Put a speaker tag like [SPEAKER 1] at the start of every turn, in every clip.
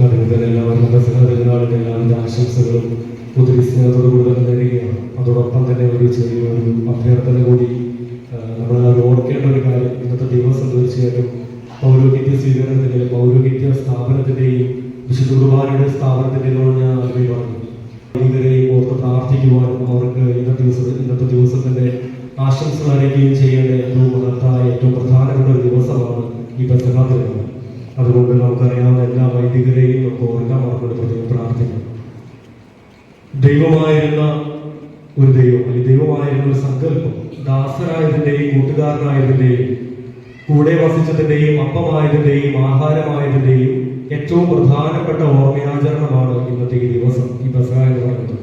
[SPEAKER 1] തന്നെ എല്ലാവർക്കും പെരുന്നാളിന്റെ എല്ലാവരുടെ ആശംസകളും ഒത്തിരി സ്നേഹത്തോടു കൂടി തന്നെ അതോടൊപ്പം തന്നെ ഒരു ചെറിയൊരു അഭ്യർത്ഥന കൂടി നമ്മളെല്ലാവരും ഓർക്കേണ്ട ഒരു കാര്യം ഇന്നത്തെ ദിവസം തീർച്ചയായിട്ടും പൗരോഹിത്യ സ്വീകരണത്തിന്റെയും പൗരോഹിത്യ സ്ഥാപനത്തിന്റെയും വിശുദ്ധ കുർബാനയുടെ സ്ഥാപനത്തിന്റെയും ഞാൻ അറിയുവാണ് ഇവരെയും ഓർത്ത് പ്രാർത്ഥിക്കുവാനും അവർക്ക് ഇന്നത്തെ ദിവസം ഇന്നത്തെ ദിവസത്തിന്റെ അറിയിക്കുകയും ചെയ്യേണ്ട ഏറ്റവും മഹത്തായ ഏറ്റവും പ്രധാനപ്പെട്ട ഒരു ദിവസമാണ് ഈ പെസഹ ദിനം അതുകൊണ്ട് നമുക്കറിയാവുന്ന എല്ലാ വൈദികരെയും നമുക്ക് ഓർക്കാൻ അവർക്ക് പ്രത്യേകം പ്രാർത്ഥിക്കാം ദൈവമായിരുന്ന ഒരു ദൈവം അല്ലെങ്കിൽ ദൈവമായിരുന്ന ഒരു സങ്കല്പം ദാസനായതിന്റെയും കൂട്ടുകാരനായതിന്റെയും കൂടെ വസിച്ചതിന്റെയും അപ്പമായതിന്റെയും ആഹാരമായതിന്റെയും ഏറ്റവും പ്രധാനപ്പെട്ട ഓർമ്മയാചരണമാണ് ഇന്നത്തെ ഈ ദിവസം ഈ പെസഹ എന്ന് പറയുന്നത്.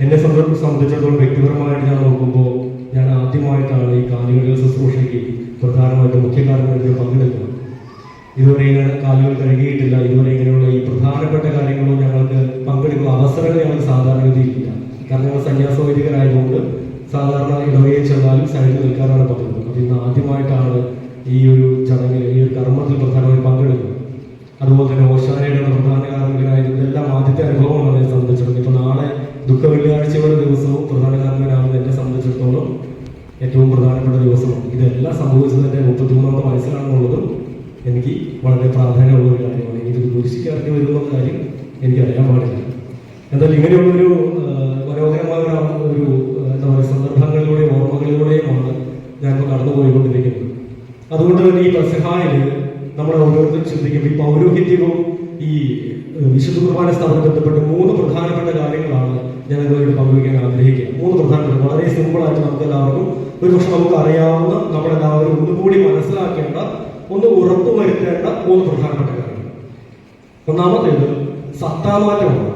[SPEAKER 1] എന്നെ സംബന്ധ- സംബന്ധിച്ചിടത്തോളം വ്യക്തിപരമായിട്ട് ഞാൻ നോക്കുമ്പോൾ ഞാൻ ആദ്യമായിട്ടാണ് ഈ കാലുകളിൽ ശുശ്രൂഷയ്ക്ക് പ്രധാനമായിട്ട് മുഖ്യ കാരണങ്ങളിൽ പങ്കെടുക്കുന്നത്. ഇതുവരെ ഇങ്ങനെ കാലുകൾ കഴുകിയിട്ടില്ല. ഇതുവരെ ഇങ്ങനെയുള്ള ഈ പ്രധാനപ്പെട്ട കാര്യങ്ങളും ഞങ്ങൾക്ക് പങ്കെടുക്കുന്ന അവസരങ്ങൾ ഞങ്ങൾക്ക് സാധാരണഗതിയിലില്ല കാരണം ഞങ്ങൾ സന്യാസ വൈദികരായതുകൊണ്ട് സാധാരണ ഇടവയെ ചെന്നാലും സൈഡിൽ നിൽക്കാനാണ് പറ്റുന്നത് അപ്പോൾ ഇന്ന് ആദ്യമായിട്ടാണ് ഈ ഒരു ചടങ്ങിൽ ഈ ഒരു കർമ്മത്തിൽ പ്രധാനമായി പങ്കെടുക്കുന്നത്. അതുപോലെ തന്നെ ഓശാനയുടെ പ്രധാന കാർമ്മികനായിരുന്നു ഇതെല്ലാം ആദ്യത്തെ അനുഭവമാണ് എന്നെ സംബന്ധിച്ചിടത്തോളം. ഇപ്പോൾ നാളെ ദുഃഖ വെള്ളിയാഴ്ചയുടെ ദിവസവും പ്രധാന കാർമ്മികനാണെന്ന് എന്നെ സംബന്ധിച്ചിടത്തോളം ഏറ്റവും പ്രധാനപ്പെട്ട ദിവസമാണ്. ഇതെല്ലാം സംഭവിച്ചത് എന്റെ മുപ്പത്തിമൂന്നാമത്തെ വയസ്സിലാണെന്നുള്ളതും എനിക്ക് വളരെ പ്രാധാന്യമുള്ള ഒരു കാര്യമാണ്. എനിക്കിത് ഇറങ്ങി വരുന്ന കാര്യം എനിക്ക് അറിയാൻ പാടില്ല. എന്നാൽ ഇങ്ങനെയുള്ളൊരു മനോഹരമായ ഒരു എന്താ പറയുക സന്ദർഭങ്ങളിലൂടെയും ഓർമ്മകളിലൂടെയുമാണ് ഞാനിപ്പോൾ കടന്നു പോയിക്കൊണ്ടിരിക്കുന്നത് അതുകൊണ്ട് തന്നെ ഈ പ്രസഹായിൽ നമ്മൾ ഓരോരുത്തരും ചിന്തിക്കുമ്പോൾ ഈ പൗരോഹിത്യവും ഈ വിശുദ്ധ കുർബാന സ്ഥാപനം ബന്ധപ്പെട്ട് മൂന്ന് പ്രധാനപ്പെട്ട കാര്യങ്ങളാണ് ഞാൻ നിങ്ങളോട് പങ്കുവയ്ക്കാൻ ആഗ്രഹിക്കുക മൂന്ന് പ്രധാനപ്പെട്ട വളരെ സിമ്പിൾ ആയിട്ട് നമുക്ക് എല്ലാവർക്കും ഒരു പക്ഷെ നമുക്ക് അറിയാവുന്ന നമ്മളെല്ലാവരും ഒന്നുകൂടി മനസ്സിലാക്കേണ്ട ഒന്ന് ഉറപ്പു വരുത്തേണ്ട മൂന്ന് പ്രധാനപ്പെട്ട കാര്യങ്ങൾ ഒന്നാമത്തേത് സത്താമാറ്റമാണ്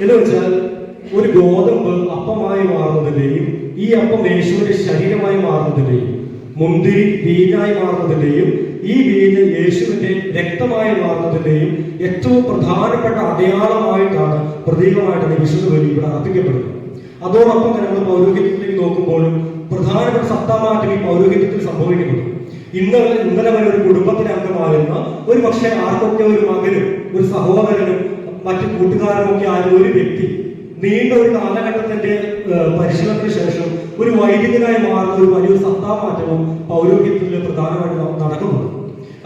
[SPEAKER 1] എന്ന് വെച്ചാൽ ഒരു ഗോതമ്പ് അപ്പമായി മാറുന്നതിന്റെയും ഈ അപ്പം യേശുവിന്റെ മാറുന്നതിന്റെയും മുന്തിരി വീഞ്ഞായി മാറുന്നതിന്റെയും ഈ വീഞ്ഞ് യേശുവിന്റെ രക്തമായി മാറുന്നതിന്റെയും ഏറ്റവും പ്രധാനപ്പെട്ട അടയാളമായിട്ടാണ് പ്രതീകമായിട്ടാണ് ഈ വിശുദ്ധ ബലി ഇവിടെ അർപ്പിക്കപ്പെടുന്നത്. അതോടൊപ്പം തന്നെ നമ്മൾ പൗരോഹിത്യത്തിലേക്ക് നോക്കുമ്പോഴും പ്രധാനപ്പെട്ട സത്താമാറ്റം ഈ പൗരോഹിത്യത്തിൽ സംഭവിക്കുന്നുണ്ട്. ഇന്നലെ ഇന്നലെ വരെ ഒരു കുടുംബത്തിലെ അംഗമായിരുന്ന ഒരു പക്ഷേ ആർക്കൊക്കെ ഒരു മകനും ഒരു സഹോദരനും മറ്റു കൂട്ടുകാരും ഒക്കെ ആയ ഒരു വ്യക്തി നീണ്ട ഒരു കാലഘട്ടത്തിന്റെ പരിശീലനത്തിന് ശേഷം ഒരു വൈദികനായി മാറുന്ന ഒരു വലിയൊരു സത്താമാറ്റവും പൗരോഹിത്യത്തിൽ പ്രധാനമായിട്ട് നടക്കുന്നുണ്ട്.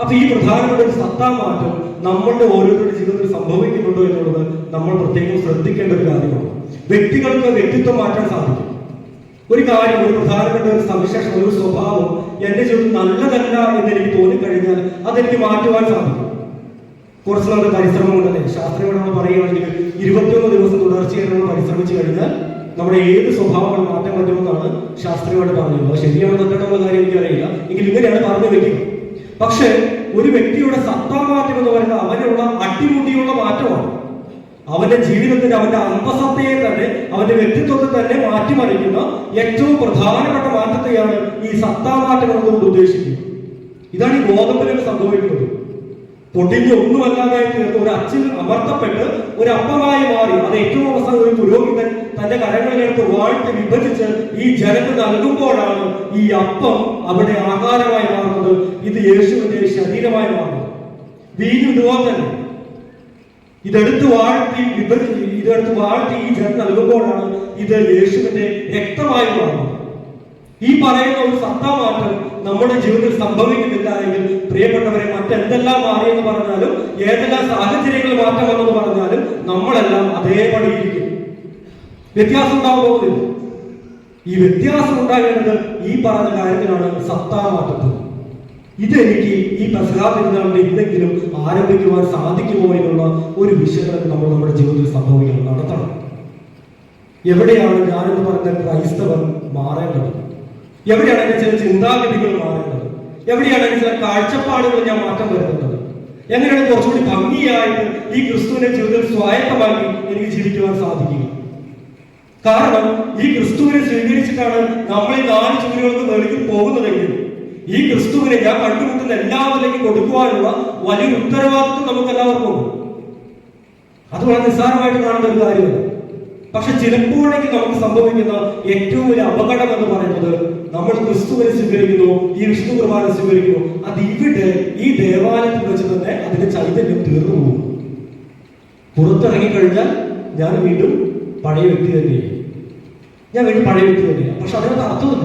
[SPEAKER 1] അപ്പൊ ഈ പ്രധാനപ്പെട്ട ഒരു സത്താമാറ്റം നമ്മളുടെ ഓരോരുത്തരുടെ ജീവിതത്തിൽ സംഭവിക്കുന്നുണ്ടോ എന്നുള്ളത് നമ്മൾ പ്രത്യേകം ശ്രദ്ധിക്കേണ്ട ഒരു കാര്യമാണ്. വ്യക്തികൾക്ക് വ്യക്തിത്വം മാറ്റാൻ സാധിക്കും. ഒരു കാര്യം ഒരു പ്രധാനപ്പെട്ട ഒരു സവിശേഷം ഒരു സ്വഭാവം എന്റെ ജീവിതത്തിൽ നല്ലതല്ല എന്ന് എനിക്ക് തോന്നിക്കഴിഞ്ഞാൽ അതെനിക്ക് മാറ്റുവാൻ സാധിക്കും. കുറച്ച് നമ്മുടെ പരിശ്രമം ഉണ്ടല്ലേ ശാസ്ത്രീയമായി നമ്മൾ പറയുകയാണെങ്കിൽ ഇരുപത്തിയൊന്ന് ദിവസം തുടർച്ചയായിട്ട് നമ്മൾ പരിശ്രമിച്ചു കഴിഞ്ഞാൽ നമ്മുടെ ഏത് സ്വഭാവങ്ങൾ മാറ്റാൻ പറ്റുമെന്നാണ് ശാസ്ത്രീയമായിട്ട് പറഞ്ഞത് അത് ശരിയാണോ തെറ്റാണെന്നുള്ള കാര്യം എനിക്കറിയില്ല. എങ്കിൽ ഇങ്ങനെയാണ് പറഞ്ഞു വെക്കുക പക്ഷേ ഒരു വ്യക്തിയുടെ സത്താ മാറ്റം എന്ന് പറയുന്നത് അവനുള്ള അടിമുടിയുള്ള മാറ്റമാണ്. അവന്റെ ജീവിതത്തിന്റെ അവന്റെ അന്തസത്തയെ തന്നെ അവന്റെ വ്യക്തിത്വത്തെ തന്നെ മാറ്റിമറിക്കുന്ന ഏറ്റവും പ്രധാനപ്പെട്ട മാറ്റത്തെയാണ് ഈ സത്താമാറ്റം എന്നതുകൊണ്ട് ഉദ്ദേശിക്കുന്നത്. ഇതാണ് ഈ ഗോതമ്പിലേക്ക് സംഭവിക്കുന്നത്. പൊടിഞ്ഞ് ഒന്നുമല്ലാതായി തീർത്ത് ഒരു അച്ഛൻ അമർത്തപ്പെട്ട് ഒരു അപ്പമായി മാറി. അത് ഏറ്റവും അവസാനം ഒരു പുരോഹിതൻ തന്റെ കരങ്ങളിലെടുത്ത് വാഴ്ത്തി വിഭജിച്ച് ഈ ജനത്തിന് നൽകുമ്പോഴാണ് ഈ അപ്പം അവിടെ ആഹാരമായി മാറുന്നത്. ഇത് യേശുവിന്റെ ശരീരമായി മാറുന്നത് വീതി ഇതുപോലെ തന്നെ. ഇതെടുത്ത് വാഴ്ത്തി വിഭജിച്ച് ഇതെടുത്ത് വാഴ്ത്തി ഈ ജനം നൽകുമ്പോഴാണ് ഇത് യേശുവിന്റെ രക്തമായി മാറുന്നത്. ഈ പറയുന്ന ഒരു സത്താമാറ്റം നമ്മുടെ ജീവിതത്തിൽ സംഭവിക്കുന്നില്ല എങ്കിൽ പ്രിയപ്പെട്ടവരെ മറ്റെന്തെല്ലാം മാറിയെന്ന് പറഞ്ഞാലും ഏതെല്ലാം സാഹചര്യങ്ങൾ മാറ്റം വന്നെന്ന് പറഞ്ഞാലും നമ്മളെല്ലാം അതേപടി ഇരിക്കും. വ്യത്യാസം ഉണ്ടാവാൻ പോകുന്നില്ല ഈ വ്യത്യാസം ഉണ്ടാകേണ്ടത് ഈ പറഞ്ഞ കാര്യത്തിലാണ് സത്താമാറ്റത്തിൽ ഇതെനിക്ക് ഈ പെസഹാ എന്തെങ്കിലും ആരംഭിക്കുവാൻ സാധിക്കുമോ എന്നുള്ള ഒരു വിശകലനം നമ്മൾ നമ്മുടെ ജീവിതത്തിൽ സംഭവിക്കണം നടത്തണം. എവിടെയാണ് ഞാനെന്ന് പറഞ്ഞ ക്രൈസ്തവർ മാറേണ്ടത്? എവിടെയാണ് എന്റെ ചില ചിന്താഗതികൾ മാറേണ്ടത്? എവിടെയാണ് എന്റെ ചില കാഴ്ചപ്പാടുകൾ ഞാൻ മാറ്റം വരുത്തേണ്ടത് എങ്ങനെയാണ് കുറച്ചുകൂടി ഭംഗിയായിട്ട് ഈ ക്രിസ്തുവിനെ ജീവിതത്തിൽ സ്വായത്തമാക്കി എനിക്ക് ജീവിക്കുവാൻ സാധിക്കുക? കാരണം ഈ ക്രിസ്തുവിനെ സ്വീകരിച്ചിട്ടാണ് നമ്മൾ ഈ നാല് ചുവരുകൾക്ക് വെളിയിൽ പോകുന്നതെങ്കിൽ ഈ ക്രിസ്തുവിനെ ഞാൻ കണ്ടുമുട്ടുന്ന എല്ലാവരിലേക്കും കൊടുക്കുവാനുള്ള വലിയൊരു ഉത്തരവാദിത്വം നമുക്ക് എല്ലാവർക്കും ഉണ്ട്. അത് വളരെ നിസ്സാരമായിട്ട് കാണുന്ന ഒരു കാര്യമല്ല. പക്ഷെ ചിലപ്പോഴേക്ക് നമുക്ക് സംഭവിക്കുന്ന ഏറ്റവും വലിയ അപകടം എന്ന് പറയുന്നത് നമ്മൾ ക്രിസ്തുവിനെ സ്വീകരിക്കുന്നു ഈ വിഷ്ണു കുർബാന സ്വീകരിക്കുന്നു അത് ഇവിടെ ഈ ദേവാലയത്തിൽ വെച്ച് തന്നെ അതിന്റെ ചൈതന്യം തീർന്നു പോകുന്നു. പുറത്തിറങ്ങി കഴിഞ്ഞാൽ ഞാൻ വീണ്ടും പഴയ വ്യക്തി തന്നെയാണ് ഞാൻ വീണ്ടും പഴയ വ്യക്തി തന്നെയാണ് പക്ഷെ അതിനകത്ത് അർത്ഥമില്ല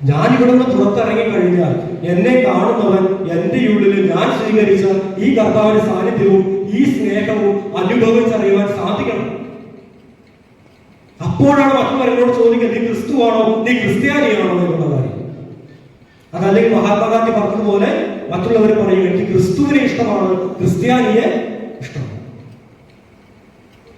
[SPEAKER 1] ഞാൻ ഇവിടെ നിന്ന് പുറത്തിറങ്ങി കഴിഞ്ഞാൽ എന്നെ കാണുന്നവൻ എന്റെ ഉള്ളിൽ ഞാൻ സ്വീകരിച്ച ഈ കർത്താവിന്റെ സാന്നിധ്യവും ഈ സ്നേഹവും അനുഭവിച്ചറിയുവാൻ സാധിക്കണം. അപ്പോഴാണ് മറ്റുള്ളവരോട് ചോദിക്കുക നീ ക്രിസ്തുവാണോ? നീ ക്രിസ്ത്യാനിയാണോ? എന്നുള്ള കാര്യം. അതല്ലെങ്കിൽ മഹാത്മാഗാന്ധി പറഞ്ഞതുപോലെ മറ്റുള്ളവർ പറയും എനിക്ക് ക്രിസ്തുവിനെ ഇഷ്ടമാണ് ക്രിസ്ത്യാനിയെ ഇഷ്ടമാണ്.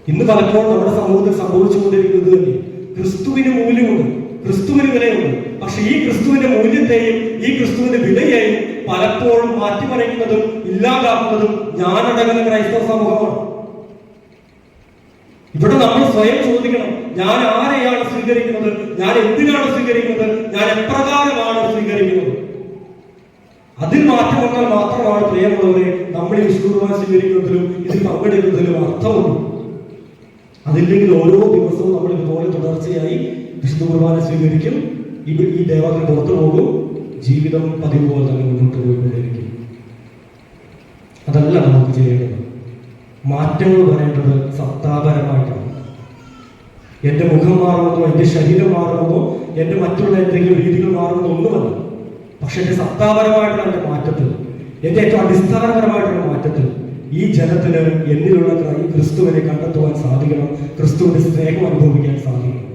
[SPEAKER 1] ഇന്ന് പലപ്പോഴും നമ്മുടെ സമൂഹത്തിൽ സംഭവിച്ചുകൊണ്ടിരിക്കുന്നത് തന്നെ ക്രിസ്തുവിന് മൂല്യമുണ്ട് ക്രിസ്തുവിന് വിലയുണ്ട്. പക്ഷെ ഈ ക്രിസ്തുവിന്റെ മൂല്യത്തെയും ഈ ക്രിസ്തുവിന്റെ വിലയെയും പലപ്പോഴും മാറ്റിമറിക്കുന്നതും ഇല്ലാതാക്കുന്നതും ഞാനടങ്ങുന്ന ക്രൈസ്തവ സമൂഹമാണ്. ഇവിടെ നമ്മൾ സ്വയം ചോദിക്കണം ഞാൻ ആരെയാണ് സ്വീകരിക്കുന്നത്? ഞാൻ എന്തിനാണ് സ്വീകരിക്കുന്നത്? ഞാൻ എപ്രകാരമാണ് സ്വീകരിക്കുന്നത്? അതിൽ മാറ്റം വന്നാൽ മാത്രമാണ് പ്രിയമുള്ളവരെ നമ്മൾ ഈ വിശുദ്ധ സ്വീകരിക്കുന്നതിലും ഇതിൽ പങ്കെടുക്കുന്നതിലും അർത്ഥമുള്ളൂ. അതില്ലെങ്കിൽ ഓരോ ദിവസവും നമ്മൾ ഇതുപോലെ തുടർച്ചയായി വിശുദ്ധ കുർബാന സ്വീകരിക്കും. ഇവർ ഈ ദേവാലയം പുറത്തു പോകും. ജീവിതം പതിവ് പോലെ തന്നെ മുന്നോട്ട് പോയിക്കൊണ്ടിരിക്കും അതല്ല നമുക്ക് ചെയ്യേണ്ടത്. മാറ്റങ്ങൾ പറയേണ്ടത് സത്താപരമായിട്ടാണ് എന്റെ മുഖം മാറുന്നതോ എന്റെ ശരീരം മാറുന്നതോ എന്റെ മറ്റുള്ള എന്തെങ്കിലും രീതികൾ മാറുന്നതോ ഒന്നുമല്ല. പക്ഷെ എന്റെ സത്താപരമായിട്ടുള്ള എന്റെ മാറ്റത്തിൽ എന്റെ ഏറ്റവും അടിസ്ഥാനപരമായിട്ടുള്ള മാറ്റത്തിൽ ഈ ജനത്തിന് എന്നിലുള്ള ക്രൈ- ക്രിസ്തുവിനെ കണ്ടെത്തുവാൻ സാധിക്കണം ക്രിസ്തുവിന്റെ സ്നേഹം അനുഭവിക്കാൻ സാധിക്കണം.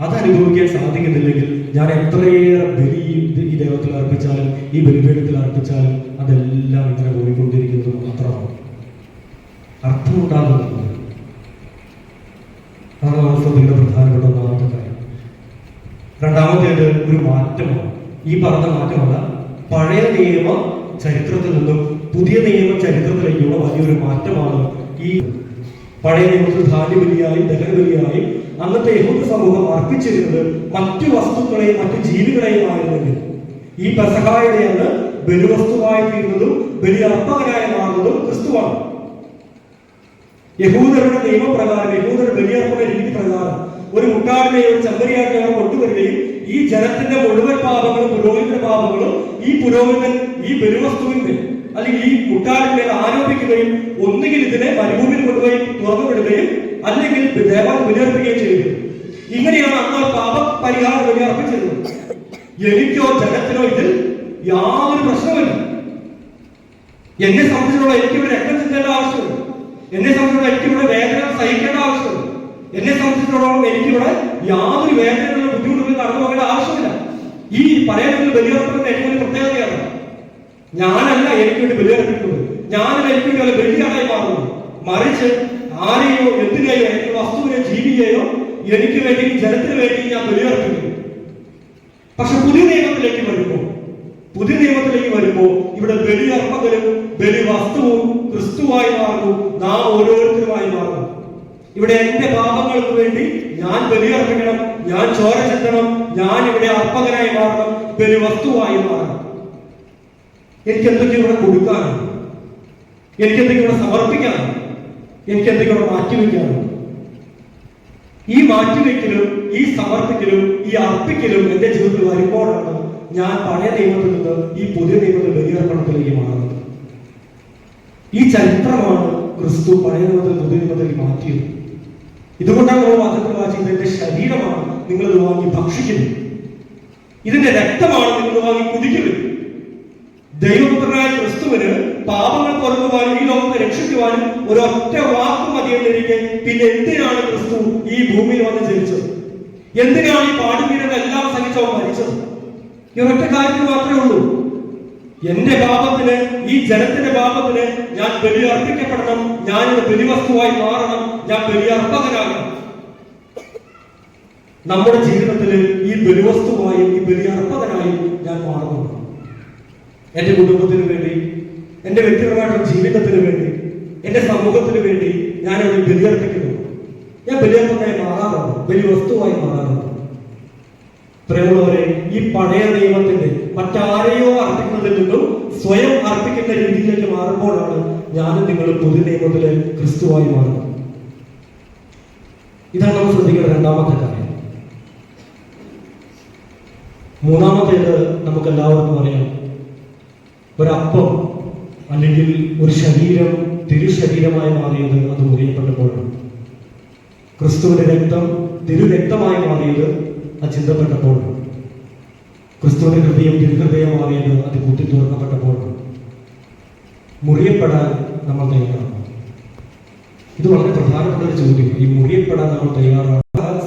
[SPEAKER 1] അത് അനുഭവിക്കാൻ സാധിക്കുന്നില്ലെങ്കിൽ ഞാൻ എത്രയേറെ ബലി ഈ- ദൈവത്തിൽ അർപ്പിച്ചാലും ഈ ബലിപീഠത്തിൽ അർപ്പിച്ചാലും അതെല്ലാം ഇങ്ങനെ പോയിക്കൊണ്ടിരിക്കുന്നത് മാത്രമാണ്. അർത്ഥമുണ്ടാകുന്നത് പ്രധാനപ്പെട്ട ഒന്നാമത്തെ കാര്യം. രണ്ടാമത്തേത് ഒരു മാറ്റമാണ്. ഈ പറഞ്ഞ മാറ്റമല്ല പഴയ നിയമ ചരിത്രത്തിൽ നിന്നും പുതിയ നിയമ ചരിത്രത്തിലേക്കുള്ള വലിയൊരു മാറ്റമാണ് ഈ പഴയ നിയമത്തിൽ ധാന്യബലിയായി ദഹനബലിയായി അന്നത്തെ യഹൂദ സമൂഹം അർപ്പിച്ചിരുന്നത് മറ്റു വസ്തുക്കളെയും മറ്റു ജീവികളെയും ആയിരുന്നെങ്കിൽ. ഈ പെസഹായുടെ അന്ന് ബലിവസ്തുവായി തീരുന്നതും ബലിയർപ്പകനായി മാറുന്നതും ക്രിസ്തുവാണ്. യഹൂദരുടെ നിയമപ്രകാരം യഹൂദരുടെ ബലിയർപ്പണ രീതി പ്രകാരം ഒരു മുട്ടാടിനെയോ ഒരു കൊണ്ടുവരികയും ഈ ജനത്തിന്റെ മുഴുവൻ പാപങ്ങളും പുരോഹിതന്റെ പാപങ്ങളും ഈ പുരോഹിതൻ ഈ ബലിവസ്തുവിന്റെ അല്ലെങ്കിൽ ഈ മുട്ടാടിന്മേൽ ആരോപിക്കുകയും ഒന്നുകിൽ ഇതിനെ മരുഭൂമിയിൽ കൊണ്ടുപോയി തുറന്നു വിടുകയും അല്ലെങ്കിൽ ദേവാലയം ബലിയർപ്പിക്കുകയും ചെയ്തു ഇങ്ങനെയാണ് അന്ന് പാപ പരിഹാരം ബലി അർപ്പിച്ചിരുന്നത് എനിക്കോ ജനത്തിനോ ഇതിൽ യാതൊരു പ്രശ്നമില്ല എന്നെ സംബന്ധിച്ചിടത്തോളം എനിക്ക് ഇവിടെ രക്തം ചിന്തേണ്ട ആവശ്യമില്ല. എന്നെ സംബന്ധിച്ചിടത്തോളം എനിക്ക് ഇവിടെ വേദന സഹിക്കേണ്ട ആവശ്യമില്ല. എന്നെ സംബന്ധിച്ചിടത്തോളം എനിക്കിവിടെ യാതൊരു വേദനകളും ബുദ്ധിമുട്ടുകളും കടന്നു പോകേണ്ട ആവശ്യമില്ല. ഈ പറയുന്നത് ബലിയർപ്പിക്കുന്ന ഏറ്റവും വലിയ പ്രത്യേകതയാണ് ഞാനല്ല എനിക്ക് വേണ്ടി ബലിയർപ്പിക്കുന്നത് ഞാനല്ല എനിക്ക് വേണ്ടി വല്ല മാറുന്നത്. മറിച്ച് ആരെയോ എന്തിനെയോ എനിക്ക് വസ്തുവിനെ ജീവിയെയോ എനിക്ക് വേണ്ടി ജനത്തിന് വേണ്ടി ഞാൻ ബലിയർപ്പിക്കുന്നു പക്ഷെ പുതിയ നിയമത്തിലേക്ക് വരുമ്പോൾ പുതിയ നിയമത്തിലേക്ക് വരുമ്പോൾ ഇവിടെ ബലി അർപ്പകരും ബലി വസ്തുവും ക്രിസ്തുവായി മാറുന്നു. നാം ഓരോരുത്തരുമായി മാറുന്നു. ഇവിടെ എന്റെ പാപങ്ങൾക്ക് വേണ്ടി ഞാൻ ബലിയർപ്പിക്കണം ഞാൻ ചോര ചെത്തണം ഞാൻ ഇവിടെ അർപ്പകനായി മാറണം ബലി വസ്തുവായി മാറണം. എനിക്ക് എന്തൊക്കെ ഇവിടെ കൊടുക്കാനുണ്ട് എനിക്ക് എന്തൊക്കെ ഇവിടെ എനിക്ക് എന്തൊക്കെ ഇവിടെ മാറ്റിവെക്കാനുണ്ട് ഈ മാറ്റിവെക്കലും ഈ സമർപ്പിക്കലും ഈ അർപ്പിക്കലും എന്റെ ജീവിതത്തിൽ വരുമ്പോഴാണ് ഞാൻ പഴയ നിയമത്തിൽ നിന്ന് ഈ പുതിയ നിയമത്തിൽ ബലിയർപ്പണത്തിലേക്ക് മാറുന്നത്. ഈ ചരിത്രമാണ് ക്രിസ്തു പഴയ നിയമത്തിൽ പുതിയ നിയമത്തിലേക്ക് മാറ്റിയത്. ഇതുകൊണ്ടാണ് നമ്മൾ വചനത്തിൽ വായിച്ചത് എന്റെ ശരീരമാണ് നിങ്ങൾ വാങ്ങി ഭക്ഷിക്കുന്നത്. ഇതിന്റെ രക്തമാണ് നിങ്ങൾ വാങ്ങി കുടിക്കുന്നത്. ദൈവപുത്രനായ ക്രിസ്തുവിന് പാപങ്ങൾ കുറക്കുവാനും ഈ ലോകത്തെ രക്ഷിക്കുവാനും ഒരൊറ്റ വാക്ക് മതിയെന്നിരിക്കെ പിന്നെ എന്തിനാണ് ക്രിസ്തു ഈ ഭൂമിയിൽ വന്ന് ജനിച്ചത്? എന്തിനാണ് ഈ പാടുപീഠങ്ങളെല്ലാം സഹിച്ചവൻ മരിച്ചത്? ഈ ഒറ്റ കാര്യത്തിൽ മാത്രമേ ഉള്ളൂ. എന്റെ പാപത്തിന് ഈ ജനത്തിന്റെ പാപത്തിന് ഞാൻ ബലി അർപ്പിക്കപ്പെടണം ഞാൻ ഒരു ബലിവസ്തുവായി മാറണം ഞാൻ ബലിയർപ്പകനാകണം. നമ്മുടെ ജീവിതത്തിൽ ഈ ബലിവസ്തുവായും ഈ ബലിയർപ്പകനായും ഞാൻ മാറുന്നു എന്റെ കുടുംബത്തിന് വേണ്ടി എന്റെ വ്യക്തിപരമായിട്ടുള്ള ജീവിതത്തിന് വേണ്ടി എന്റെ സമൂഹത്തിന് വേണ്ടി ഞാൻ അവരെ ബലിയർപ്പിക്കുന്നു. ഞാൻ ബലിയർപ്പനായി മാറാറുണ്ട് വലിയ വസ്തുവായി മാറാറുണ്ട്. പ്രിയമുള്ളവരെ ഈ പഴയ നിയമത്തിന്റെ മറ്റാരെയോ അർപ്പിക്കുന്നതിൽ നിന്നും സ്വയം അർപ്പിക്കുന്ന രീതിയിലേക്ക് മാറുമ്പോഴാണ് ഞാനും നിങ്ങൾ പുതു നിയമത്തിലെ ക്രിസ്തുവായി മാറുന്നത്. ഇതാണ് നമ്മൾ ശ്രദ്ധിക്കേണ്ട രണ്ടാമത്തെ കാര്യം. മൂന്നാമത്തേത് നമുക്ക് എല്ലാവർക്കും അറിയാം ഒരപ്പം അല്ലെങ്കിൽ ഒരു ശരീരം തിരുശരീരമായി മാറിയത് അത് മുറിയപ്പെട്ടപ്പോഴാണ്. ക്രിസ്തുവിന്റെ രക്തം തിരുരക്തമായി മാറിയത് അത് ചിന്തപ്പെട്ടപ്പോഴാണ്. ക്രിസ്തുവിന്റെ ഹൃദയം തിരുഹൃദയം മാറിയത് അത് കുത്തി തുറക്കപ്പെട്ടപ്പോഴാണ്. മുറിയപ്പെടാൻ നമ്മൾ തയ്യാറാണ്. ഇത് വളരെ പ്രധാനപ്പെട്ട ഒരു ചോദ്യം ഈ മുറിയപ്പെടാൻ നമ്മൾ തയ്യാറാണ്.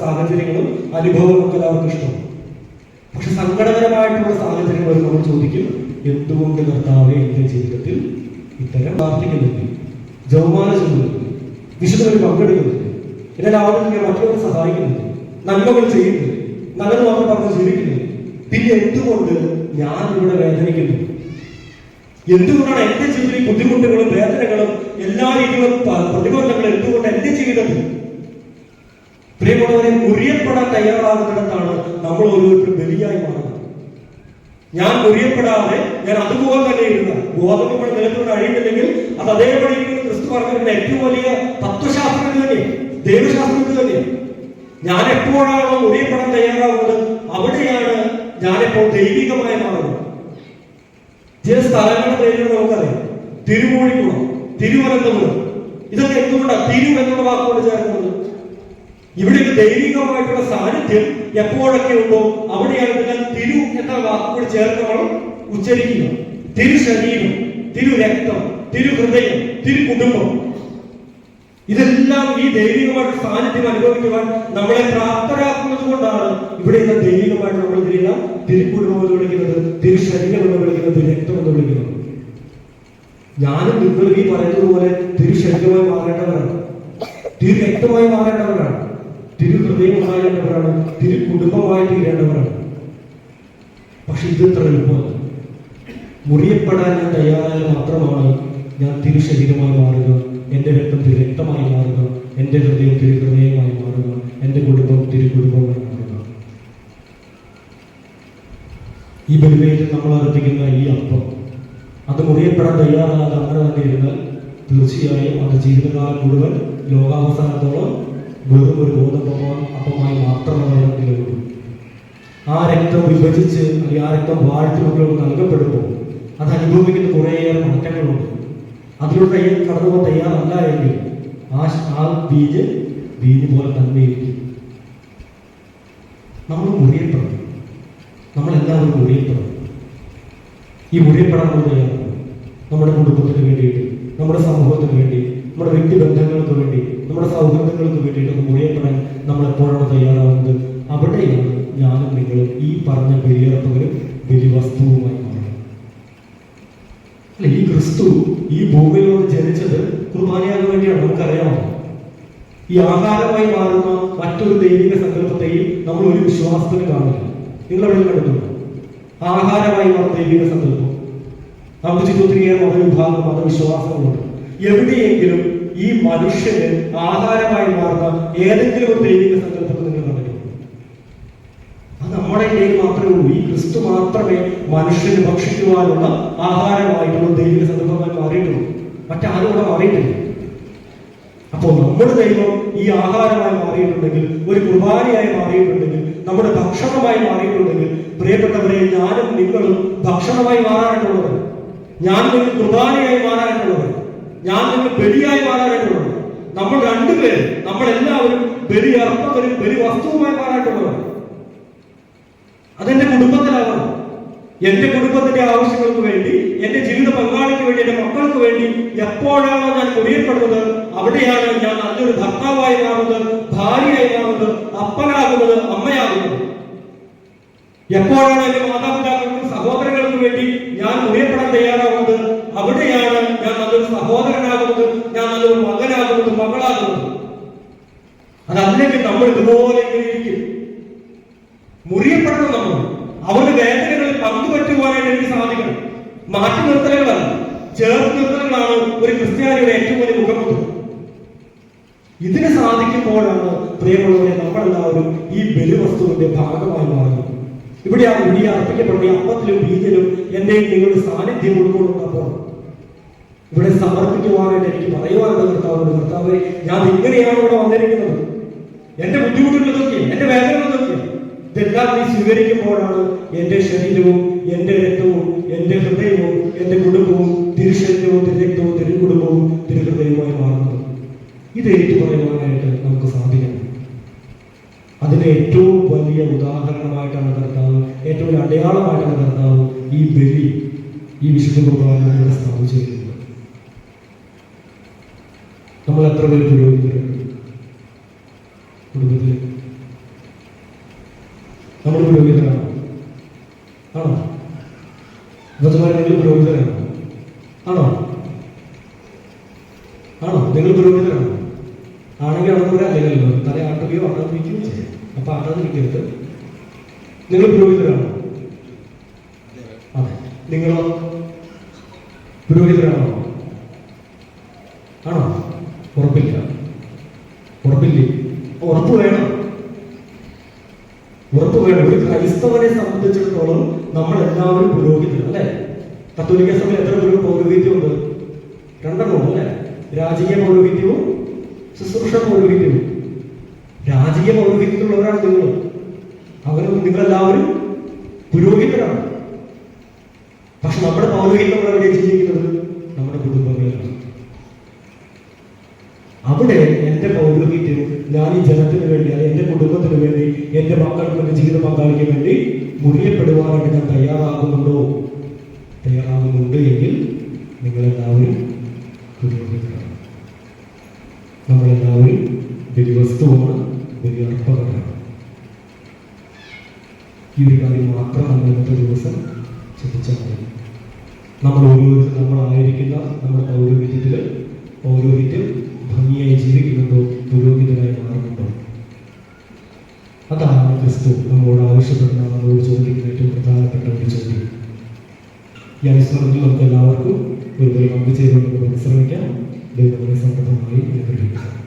[SPEAKER 1] സാഹചര്യങ്ങളും അനുഭവവും ഒക്കെ എല്ലാവർക്കും ഇഷ്ടമാണ്. പക്ഷെ സങ്കടകരമായിട്ടുള്ള സാഹചര്യങ്ങൾ നമ്മൾ ചോദിക്കും എന്തുകൊണ്ട് കർത്താവെ എന്റെ ജീവിതത്തിൽ ഇത്തരം പ്രാർത്ഥിക്കുന്നുണ്ട് ജവമാന ചെയ്യുന്നുണ്ട് വിശുദ്ധത്തിൽ പങ്കെടുക്കുന്നുണ്ട് എന്നാൽ രാവിലെ ഞാൻ മറ്റുള്ളവരെ സഹായിക്കുന്നുണ്ട് നന്മകൾ ചെയ്യുന്നുണ്ട് നല്ലത് മാത്രം പറഞ്ഞ് ജീവിക്കുന്നു. പിന്നെ എന്തുകൊണ്ട് ഞാൻ ഇവിടെ വേദനിക്കുന്നു? എന്തുകൊണ്ടാണ് എന്റെ ജീവിതത്തിൽ ബുദ്ധിമുട്ടുകളും വേദനകളും എല്ലാ രീതിയിലും പ്രതിബന്ധങ്ങളും എന്തുകൊണ്ട് എന്റെ ജീവിതത്തിൽ പ്രിയമുള്ളവരെ മുറിയപ്പെടാൻ തയ്യാറാകുന്നിടത്താണ് നമ്മൾ ഓരോരുത്തരും ബലിയായി മാറുന്നത്. ഞാൻ മുറിയപ്പെടാതെ ഞാൻ അതുപോലെ തന്നെ ഇരുന്ന. ഗോതമ്പ് ഇവിടെ നിലത്തോട് അഴിയുന്നില്ലെങ്കിൽ അത് അതേപോലെ ക്രിസ്തു പറഞ്ഞിരുന്ന ഏറ്റവും വലിയ തത്വശാസ്ത്രം തന്നെ. തന്നെയാണ് ദൈവശാസ്ത്രം തന്നെയാണ് ഞാൻ എപ്പോഴാണോ മുറിയപ്പെടാൻ തയ്യാറാവുന്നത് അവിടെയാണ് ഞാനിപ്പോൾ ദൈവികമായി മാറുന്നത് ചില സ്ഥലങ്ങളുടെ പേരുകൾ നമുക്കറിയാം. തിരുമൂഴിക്കുളം തിരുവനന്തപുരം. ഇതൊക്കെ എന്തുകൊണ്ടാണ് തിരു എന്നുള്ള വാക്കുകൊണ്ട് ചേർക്കുന്നത്? ഇവിടെ ദൈവികമായിട്ടുള്ള സാന്നിധ്യം എപ്പോഴൊക്കെ ഉണ്ടോ അവിടെയാണ് എന്ന വാക്കുകൂടി ചേർത്ത് ഉച്ചരിക്കുക തിരു ശരീരം തിരു രക്തം തിരു ഹൃദയം തിരു കുടുംബം. ഇതെല്ലാം ഈ ദൈവികമായിട്ട് സാന്നിധ്യം അനുഭവിക്കുവാൻ നമ്മളെ പ്രാപ്തരാക്കുന്നത് കൊണ്ടാണ് ഇവിടെ ഇന്ന് ദൈവികമായിട്ട് നമ്മൾ തിരിയുന്ന തിരുക്കുടുംബം എന്ന് വിളിക്കുന്നത് തിരു ശരീരം എന്ന് വിളിക്കുന്നത് രക്തം എന്ന് വിളിക്കുന്നത്. ഞാനും നിങ്ങൾ ഈ പറയുന്നത് പോലെ തിരുശരീരമായി മാറേണ്ടവരാണ്. തിരു രക്തമായി മാറേണ്ടവരാണ്. തിരു ഹൃദയമാകേണ്ടവരാണ് തിരു കുടുംബമായി തീരേണ്ടവരാണ്. ഇത് ഇത്ര എളുപ്പമല്ല മുറിയപ്പെടാൻ ഞാൻ തയ്യാറായാൽ മാത്രമാണ് ഞാൻ തിരുശരീരമായി മാറുക എന്റെ രക്തം തിരു രക്തമായി മാറുക എന്റെ ഹൃദയം തിരു ഹൃദയമായി മാറുക എന്റെ കുടുംബം തിരു കുടുംബമായി മാറുക. ഈ ബലിവേറ്റിൽ നമ്മൾ അർപ്പിക്കുന്ന ഈ അപ്പം അത് മുറിയപ്പെടാൻ തയ്യാറാകാതെ അങ്ങനെ തന്നെ ഇരുന്നാൽ തീർച്ചയായും അത് ജീവിതകാലം മുഴുവൻ ലോകാവസാനത്തോളം വെറും ഒരു ഗോതമ്പം അപ്പമായി മാത്രമേ നിലകൊള്ളൂ ആ രക്തം വിഭജിച്ച് അല്ലെങ്കിൽ ആ രക്തം വാഴ്ത്തി മക്കളോട് നൽകപ്പെടുമ്പോൾ അത് അനുഭവിക്കുന്ന കുറേയേറെ മാറ്റങ്ങളുണ്ട്. അതിലൂടെ ഈ കടന്നു പോകാൻ തയ്യാറല്ല എങ്കിൽ ആ ആ ബീജ് ബീജ് പോലെ തന്നെ ഇരിക്കും. നമ്മൾ മുറിയപ്പെടണം. നമ്മളെല്ലാവരും മുറിയപ്പെടണം. ഈ മുറിയപ്പെടാൻ നമ്മൾ തയ്യാറാണ്. നമ്മുടെ കുടുംബത്തിന് വേണ്ടിയിട്ട് നമ്മുടെ സമൂഹത്തിന് വേണ്ടി നമ്മുടെ വ്യക്തി വ്യക്തിബന്ധങ്ങൾക്ക് വേണ്ടി നമ്മുടെ സൗഹൃദങ്ങൾക്ക് വേണ്ടിയിട്ട് മുറിയപ്പെടാൻ നമ്മൾ എപ്പോഴാണ് തയ്യാറാവുന്നത്? അവിടെയാണ് ഞാനും നിങ്ങളും ഈ പറഞ്ഞ ബലിയർപ്പകരും ബലി വസ്തുവുമായി മാറുന്നത് അല്ല ഈ ക്രിസ്തു ഈ വന്ന് ജനിച്ചത് കുർബാനയാൻ വേണ്ടിയാണ് നമുക്കറിയാമോ? ഈ ആഹാരമായി മാറുന്ന മറ്റൊരു ദൈവിക സങ്കല്പത്തെയും നമ്മൾ ഒരു വിശ്വാസത്തിന് കാണില്ല നിങ്ങൾ കണ്ടിട്ടുണ്ടോ? ആഹാരമായി മാറുന്ന ദൈവിക സങ്കല്പം. നമുക്ക് ചുറ്റുത്തിരിയേറെ മതവിഭാഗം മതവിശ്വാസങ്ങളുണ്ട്. എവിടെയെങ്കിലും ഈ മനുഷ്യന് ആഹാരമായി മാറുന്ന ഏതെങ്കിലും ഒരു ദൈവിക സങ്കല്പത്തെ നിങ്ങൾ കണ്ടിട്ടുണ്ടോ? നമ്മുടെ ഇടയിൽ മാത്രമേ ഉള്ളൂ. ഈ ക്രിസ്തു മാത്രമേ മനുഷ്യന് ഭക്ഷിക്കുവാനുള്ള ആഹാരമായിട്ടുള്ള ദൈവിക സന്ദർഭമായി മാറിയിട്ടുള്ളൂ മറ്റാരും അവിടെ മാറിയിട്ടില്ല അപ്പോൾ നമ്മുടെ ദൈവം ഈ ആഹാരമായി മാറിയിട്ടുണ്ടെങ്കിൽ ഒരു കുർബാനയായി മാറിയിട്ടുണ്ടെങ്കിൽ നമ്മുടെ ഭക്ഷണമായി മാറിയിട്ടുണ്ടെങ്കിൽ പ്രിയപ്പെട്ടവരെ ഞാനും നിങ്ങളും ഭക്ഷണമായി മാറാനായിട്ടുള്ളത് ഞാൻ നിങ്ങൾ കുർബാനയായി മാറാനായിട്ടുള്ളത് ഞാൻ നിങ്ങൾ ബലിയായി മാറാനായിട്ടുള്ളത് നമ്മൾ രണ്ടുപേരും നമ്മളെല്ലാവരും ബലി അർപ്പകരും ബലി വസ്തുവുമായി മാറാനായിട്ടുള്ളവർ അതെന്റെ കുടുംബത്തിലാവണം എന്റെ കുടുംബത്തിന്റെ ആവശ്യങ്ങൾക്ക് വേണ്ടി എന്റെ ജീവിത പങ്കാളിക്ക് വേണ്ടി എന്റെ മക്കൾക്ക് വേണ്ടി എപ്പോഴാണോ ഞാൻ കുടിയപ്പെടുന്നത് അവിടെയാണ് ഞാൻ നല്ലൊരു ഭർത്താവായി മാറുന്നത് ഭാര്യയായി മാറുന്നത് അപ്പനാകുന്നത് അമ്മയാകുന്നത്. എപ്പോഴാണ് എന്റെ മാതാപിതാക്കൾക്കും സഹോദരങ്ങൾക്ക് വേണ്ടി ഞാൻ മുറിയപ്പെടാൻ തയ്യാറാകുന്നത് അവിടെയാണ് ഞാൻ നല്ലൊരു സഹോദരനാകുന്നത് ഞാൻ നല്ലൊരു മകനാകുന്നത് മകളാകുന്നത്. അതല്ലെങ്കിൽ നമ്മൾ ഇതുപോലെ ഇങ്ങനെ ഇരിക്കും. മുറിയപ്പെടണം നമ്മൾ. അവരുടെ വേദനകളിൽ പങ്കുപറ്റുവാനായിട്ട് എനിക്ക് സാധിക്കണം മാറ്റി നിർത്തലുകളല്ല ചേർത്ത് നിർത്തലുകളാണ് ഒരു ക്രിസ്ത്യാനിയുടെ ഏറ്റവും വലിയ മുഖമുദ്ര. ഇതിന് സാധിക്കുമ്പോഴാണ് പ്രിയമുള്ളവരെ നമ്മളെല്ലാവരും ഈ ബലിവസ്തുവിന്റെ ഭാഗമായി മാറുന്നത്. ഇവിടെ ആ ഇവിടെ അർപ്പിക്കപ്പെടുന്ന അപ്പത്തിലും ബീജലും എന്തെങ്കിലും നിങ്ങളുടെ സാന്നിധ്യം ഉൾക്കൊള്ളുന്നപ്പോൾ ഇവിടെ സമർപ്പിക്കുവാനായിട്ട് എനിക്ക് പറയുവാനുള്ള കർത്താവിന്റെ കർത്താവ് ഞാൻ ഇങ്ങനെയാണ് ഇവിടെ വന്നിരിക്കുന്നത്. എന്റെ ബുദ്ധിമുട്ടുകൾ നോക്കി എന്റെ വേദനകൾ ഇതെല്ലാം നീ സ്വീകരിക്കുമ്പോഴാണ് എന്റെ ശരീരവും എന്റെ രക്തവും എന്റെ ഹൃദയവും എന്റെ കുടുംബവും തിരുശരീരവും തിരുരക്തവും തിരുകുടുംബവും തിരുഹൃദയവുമായി മാറുന്നത്. ഇത് ഏറ്റുപറയുവാനായിട്ട് നമുക്ക് സാധിക്കണം. അതിന് ഏറ്റവും വലിയ ഉദാഹരണമായിട്ടാണ് കർത്താവ് ഏറ്റവും വലിയ അടയാളമായിട്ടാണ് കർത്താവ് ഈ ബലി ഈ വിശുദ്ധ കുർബാനയുടെ സ്ഥാപിച്ചിരിക്കുന്നത് നമ്മൾ എത്ര പേര് പുരോഗമിക്കുന്നു കുടുംബത്തിൽ നമ്മൾ പുരോഹിതനാണ് ആണോ? നിങ്ങൾ പുരോഹിതനാണ് ആണോ? ആണോ? നിങ്ങൾ പുരോഹിതനാണോ ആണെങ്കിൽ അവിടെ കൂടെ അല്ലെങ്കിൽ തല ആട്ടുകയോ ആട്ടാതിരിക്കുകയോ ചെയ്യാം. അപ്പൊ ആട്ടാതിരിക്കരുത് നിങ്ങൾ പുരോഹിതരാണോ? അതെ. നിങ്ങളോ? പുരോഹിതരാണോ? ആണോ? ഉറപ്പില്ല. ഉറപ്പില്ലേ? ഉറപ്പ് വേണം. ഉറപ്പ് വേണം. ഒരു ക്രൈസ്തവനെ സംബന്ധിച്ചിടത്തോളം നമ്മൾ എല്ലാവരും പുരോഗതി അല്ലെ? കത്തോലിക്ക സഭയിൽ എത്ര പേർക്ക് പൗരോഹിത്യമുണ്ട്? രണ്ടെണ്ണം അല്ലെ? രാജകീയ പൗരോഹിത്യവും ശുശ്രൂഷ പൗരോഹിത്യവും. രാജകീയ പൗരോഹിത്യത്തിലുള്ളവരാണ് നിങ്ങൾ. അവരും നിങ്ങളെല്ലാവരും പുരോഹിതരാണ്. പക്ഷെ നമ്മുടെ പൗരോഹിത്യം എവിടെ ജീവിക്കുന്നത്? നമ്മുടെ കുടുംബങ്ങളിലാണ്. അവിടെ എന്റെ പൗരോഹിത്യം ഞാൻ ഈ ജനത്തിന് വേണ്ടി എന്റെ കുടുംബത്തിന് വേണ്ടി എന്റെ മക്കൾക്ക് എന്റെ ജീവിത പങ്കാളിക്ക് വേണ്ടി മുറിയപ്പെടുവാനായിട്ട് ഞാൻ തയ്യാറാകുന്നുണ്ടോ? തയ്യാറാകുന്നുണ്ട് എങ്കിൽ നിങ്ങളെല്ലാവരും പുരോഹിതരാണ്. നമ്മളെല്ലാവരും ബലിവസ്തുവാണ് ബലിയർപ്പകരാണ് ഈ ഒരു കാര്യം മാത്രം നമ്മൾ ഇന്നത്തെ ദിവസം ചിന്തിച്ചാൽ മതി. നമ്മൾ ഓരോരുത്തരും നമ്മളായിരിക്കുന്ന നമ്മുടെ പൗരോഹിത്യത്തിൽ പൗരോഹിത്യം ഭംഗിയായി ജീവിക്കുന്നുണ്ടോ? പുരോഹിതരായി ക്രിസ്തു നമ്മോട് ആവശ്യപ്പെടുന്ന നമ്മളോട് ചോദിക്കുന്ന ഏറ്റവും പ്രധാനപ്പെട്ട ഒരു ചോദ്യം. ഈ അനുസ്മരണത്തിൽ നമുക്ക് എല്ലാവർക്കും ഒരു പങ്കുചേരുന്നതിന് പരിശ്രമിക്കാം. ദൈവത്തിന് സമൃദ്ധമായി ലഭിക്കും